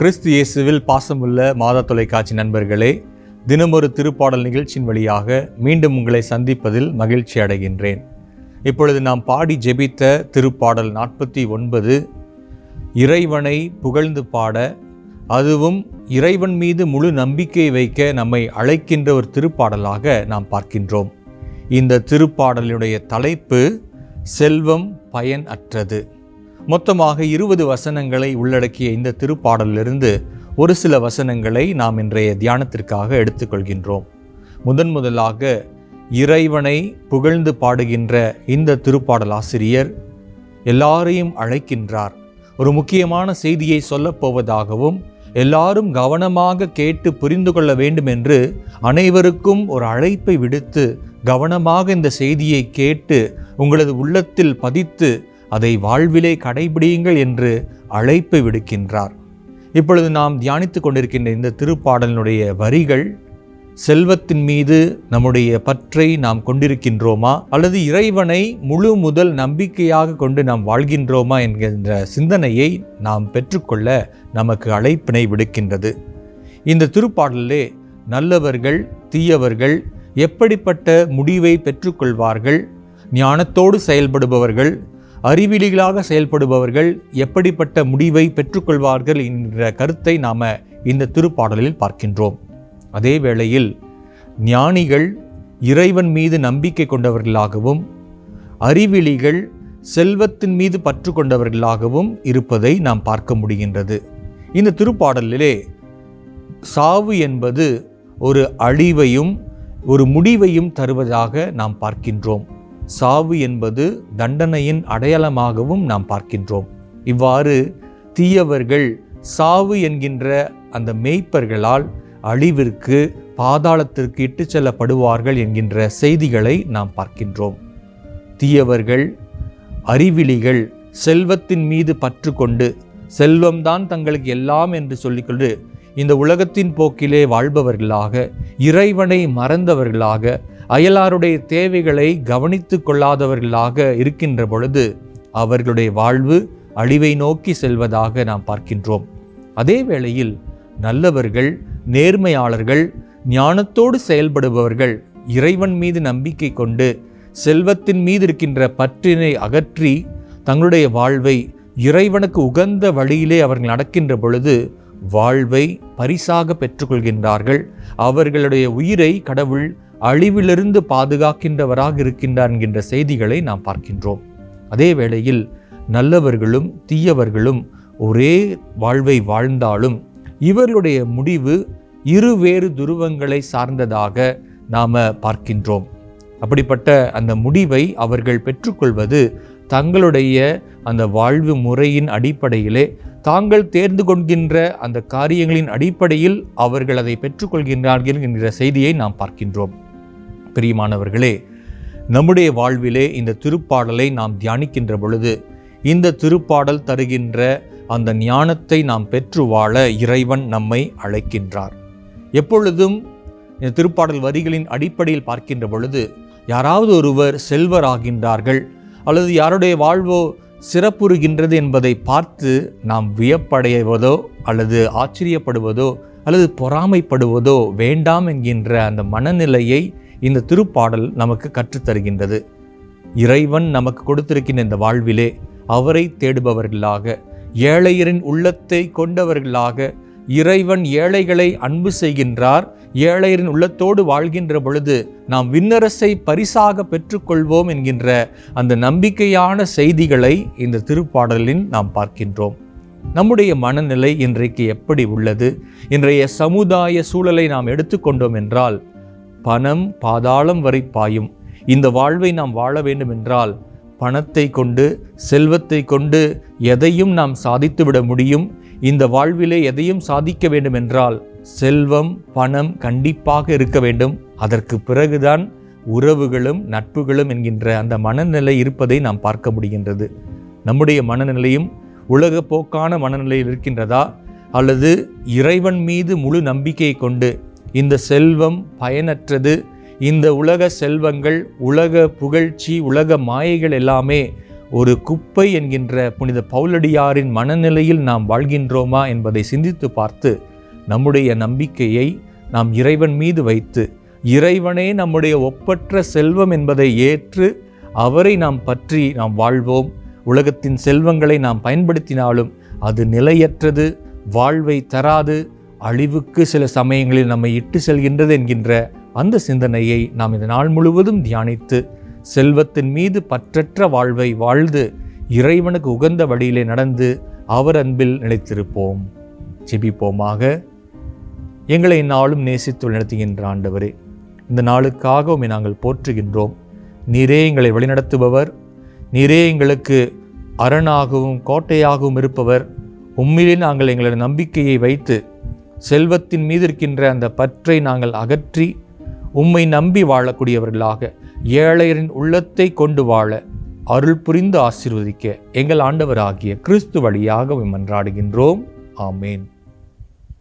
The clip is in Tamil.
கிறிஸ்து இயேசுவில் பாசமுள்ள மாதா தொலைக்காட்சி நண்பர்களே தினமொரு திருப்பாடல் நிகழ்ச்சியின் வழியாக மீண்டும் உங்களை சந்திப்பதில் மகிழ்ச்சி அடைகின்றேன். இப்பொழுது நாம் பாடி ஜெபித்த திருப்பாடல் நாற்பத்தி ஒன்பது இறைவனை புகழ்ந்து பாட அதுவும் இறைவன் மீது முழு நம்பிக்கை வைக்க நம்மை அழைக்கின்ற ஒரு திருப்பாடலாக நாம் பார்க்கின்றோம். இந்த திருப்பாடலினுடைய தலைப்பு செல்வம் பயன் அற்றது. மொத்தமாக இருபது வசனங்களை உள்ளடக்கிய இந்த திருப்பாடலிலிருந்து ஒரு சில வசனங்களை நாம் இன்றைய தியானத்திற்காக எடுத்துக்கொள்கின்றோம். முதன் முதலாக இறைவனை புகழ்ந்து பாடுகின்ற இந்த திருப்பாடல் ஆசிரியர் எல்லாரையும் அழைக்கின்றார். ஒரு முக்கியமான செய்தியை சொல்லப்போவதாகவும் எல்லாரும் கவனமாக கேட்டு புரிந்து கொள்ள வேண்டும் என்று அனைவருக்கும் ஒரு அழைப்பை விடுத்து கவனமாக இந்த செய்தியை கேட்டு உங்களது உள்ளத்தில் பதித்து அதை வாழ்விலே கடைபிடியுங்கள் என்று அழைப்பு விடுக்கின்றார். இப்பொழுது நாம் தியானித்து கொண்டிருக்கின்ற இந்த திருப்பாடலினுடைய வரிகள் செல்வத்தின் மீது நம்முடைய பற்றை நாம் கொண்டிருக்கின்றோமா அல்லது இறைவனை முழு முதல் நம்பிக்கையாக கொண்டு நாம் வாழ்கின்றோமா என்கின்ற சிந்தனையை நாம் பெற்றுக்கொள்ள நமக்கு அழைப்பினை விடுக்கின்றது. இந்த திருப்பாடலிலே நல்லவர்கள் தீயவர்கள் எப்படிப்பட்ட முடிவை பெற்றுக்கொள்வார்கள் ஞானத்தோடு செயல்படுபவர்கள் அறிவிலிகளாக செயல்படுபவர்கள் எப்படிப்பட்ட முடிவை பெற்றுக்கொள்வார்கள் என்ற கருத்தை நாம் இந்த திருப்பாடலில் பார்க்கின்றோம். அதே வேளையில் ஞானிகள் இறைவன் மீது நம்பிக்கை கொண்டவர்களாகவும் அறிவிலிகள் செல்வத்தின் மீது பற்று கொண்டவர்களாகவும் இருப்பதை நாம் பார்க்க முடிகின்றது. இந்த திருப்பாடலிலே சாவு என்பது ஒரு அழிவையும் ஒரு முடிவையும் தருவதாக நாம் பார்க்கின்றோம். சாவு என்பது தண்டனையின் அடையாளமாகவும் நாம் பார்க்கின்றோம். இவ்வாறு தீயவர்கள் சாவு என்கின்ற அந்த மேய்ப்பர்களால் அழிவிற்கு பாதாளத்திற்கு இட்டு செல்லப்படுவார்கள் என்கின்ற செய்திகளை நாம் பார்க்கின்றோம். தீயவர்கள் அறிவிலிகள் செல்வத்தின் மீது பற்று கொண்டு செல்வம்தான் தங்களுக்கு எல்லாம் என்று சொல்லிக்கொண்டு இந்த உலகத்தின் போக்கிலே வாழ்பவர்களாக இறைவனை மறந்தவர்களாக அயலாருடைய தேவைகளை கவனித்து கொள்ளாதவர்களாக இருக்கின்ற பொழுது அவர்களுடைய வாழ்வு அழிவை நோக்கி செல்வதாக நாம் பார்க்கின்றோம். அதே வேளையில் நல்லவர்கள் நேர்மையாளர்கள் ஞானத்தோடு செயல்படுபவர்கள் இறைவன் மீது நம்பிக்கை கொண்டு செல்வத்தின் மீது இருக்கின்ற பற்றினை அகற்றி தங்களுடைய வாழ்வை இறைவனுக்கு உகந்த வழியிலே அவர்கள் நடக்கின்ற பொழுது வாழ்வை பரிசாக பெற்றுக்கொள்கின்றார்கள். அவர்களுடைய உயிரை கடவுள் அழிவிலிருந்து பாதுகாக்கின்றவராக இருக்கின்றார் என்கின்ற செய்திகளை நாம் பார்க்கின்றோம். அதே வேளையில் நல்லவர்களும் தீயவர்களும் ஒரே வாழ்வை வாழ்ந்தாலும் இவர்களுடைய முடிவு இருவேறு துருவங்களை சார்ந்ததாக நாம் பார்க்கின்றோம். அப்படிப்பட்ட அந்த முடிவை அவர்கள் பெற்றுக்கொள்வது தங்களுடைய அந்த வாழ்வு முறையின் அடிப்படையிலே தாங்கள் தேர்ந்து கொள்கின்ற அந்த காரியங்களின் அடிப்படையில் அவர்கள் அதை பெற்றுக்கொள்கின்றார்கள் என்கிற செய்தியை நாம் பார்க்கின்றோம். பிரியமானவர்களே நம்முடைய வாழ்விலே இந்த திருப்பாடலை நாம் தியானிக்கின்ற பொழுது இந்த திருப்பாடல் தருகின்ற அந்த ஞானத்தை நாம் பெற்று வாழ இறைவன் நம்மை அழைக்கின்றார். எப்பொழுதும் இந்த திருப்பாடல் வரிகளின் அடிப்படையில் பார்க்கின்ற பொழுது யாராவது ஒருவர் செல்வர் ஆகின்றார்கள் அல்லது யாருடைய வாழ்வோ சிறப்புறுகின்றது என்பதை பார்த்து நாம் வியப்படைவதோ அல்லது ஆச்சரியப்படுவதோ அல்லது பொறாமைப்படுவதோ வேண்டாம் என்கின்ற அந்த மனநிலையை இந்த திருப்பாடல் நமக்கு கற்றுத்தருகின்றது. இறைவன் நமக்கு கொடுத்திருக்கின்ற இந்த வாழ்விலே அவரை தேடுபவர்களாக ஏழையரின் உள்ளத்தை கொண்டவர்களாக இறைவன் ஏழைகளை அன்பு செய்கின்றார் ஏழையரின் உள்ளத்தோடு வாழ்கின்ற பொழுது நாம் விண்ணரசை பரிசாக பெற்றுக்கொள்வோம் என்கின்ற அந்த நம்பிக்கையான செய்திகளை இந்த திருப்பாடலில் நாம் பார்க்கின்றோம். நம்முடைய மனநிலை இன்றைக்கு எப்படி உள்ளது? இன்றைய சமுதாய சூழலை நாம் எடுத்துக்கொண்டோம் என்றால் பணம் பாதாளம் வரை பாயும். இந்த வாழ்வை நாம் வாழ வேண்டும் என்றால் பணத்தை கொண்டு செல்வத்தை கொண்டு எதையும் நாம் சாதித்துவிட முடியும். இந்த வாழ்விலே எதையும் சாதிக்க வேண்டும் என்றால் செல்வம் பணம் கண்டிப்பாக இருக்க வேண்டும். அதற்கு பிறகுதான் உறவுகளும் நட்புகளும் என்கின்ற அந்த மனநிலை இருப்பதை நாம் பார்க்க முடிகின்றது. நம்முடைய மனநிலையும் உலக போக்கான மனநிலையில் இருக்கின்றதா? அல்லது இறைவன் மீது முழு நம்பிக்கையை கொண்டு இந்த செல்வம் பயனற்றது. இந்த உலக செல்வங்கள் உலக புகழ்ச்சி உலக மாயைகள் எல்லாமே ஒரு குப்பை என்கின்ற புனித பவுலடியாரின் மனநிலையில் நாம் வாழ்கின்றோமா என்பதை சிந்தித்து பார்த்து நம்முடைய நம்பிக்கையை நாம் இறைவன் மீது வைத்து இறைவனே நம்முடைய ஒப்பற்ற செல்வம் என்பதை ஏற்று அவரை நாம் பற்றி நாம் வாழ்வோம். உலகத்தின் செல்வங்களை நாம் பயன்படுத்தினாலும் அது நிலையற்றது வாழ்வை தராது அழிவுக்கு சில சமயங்களில் நம்மை இட்டு செல்கின்றது என்கின்ற அந்த சிந்தனையை நாம் இந்த நாள் முழுவதும் தியானித்து செல்வத்தின் மீது பற்றற்ற வாழ்வை வாழ்ந்து இறைவனுக்கு உகந்த வழியிலே நடந்து அவர் அன்பில் நிலைத்திருப்போம். ஜெபிப்போமாக. எங்களை இந்நாளும் நேசித்து நடத்துகின்ற ஆண்டவரே இந்த நாளுக்காக உண்மை நாங்கள் போற்றுகின்றோம். நீரே எங்களை வழிநடத்துபவர். நீரே எங்களுக்கு அரணாகவும் கோட்டையாகவும் இருப்பவர். உம்மிலே நாங்கள் எங்களது நம்பிக்கையை வைத்து செல்வத்தின் மீது இருக்கின்ற அந்த பற்றை நாங்கள் அகற்றி உம்மை நம்பி வாழக்கூடியவர்களாக ஏழையரின் உள்ளத்தை கொண்டு வாழ அருள் புரிந்து ஆசிர்வதிக்க எங்கள் ஆண்டவராகிய கிறிஸ்து வழியாக மன்றாடுகின்றோம். ஆமேன்.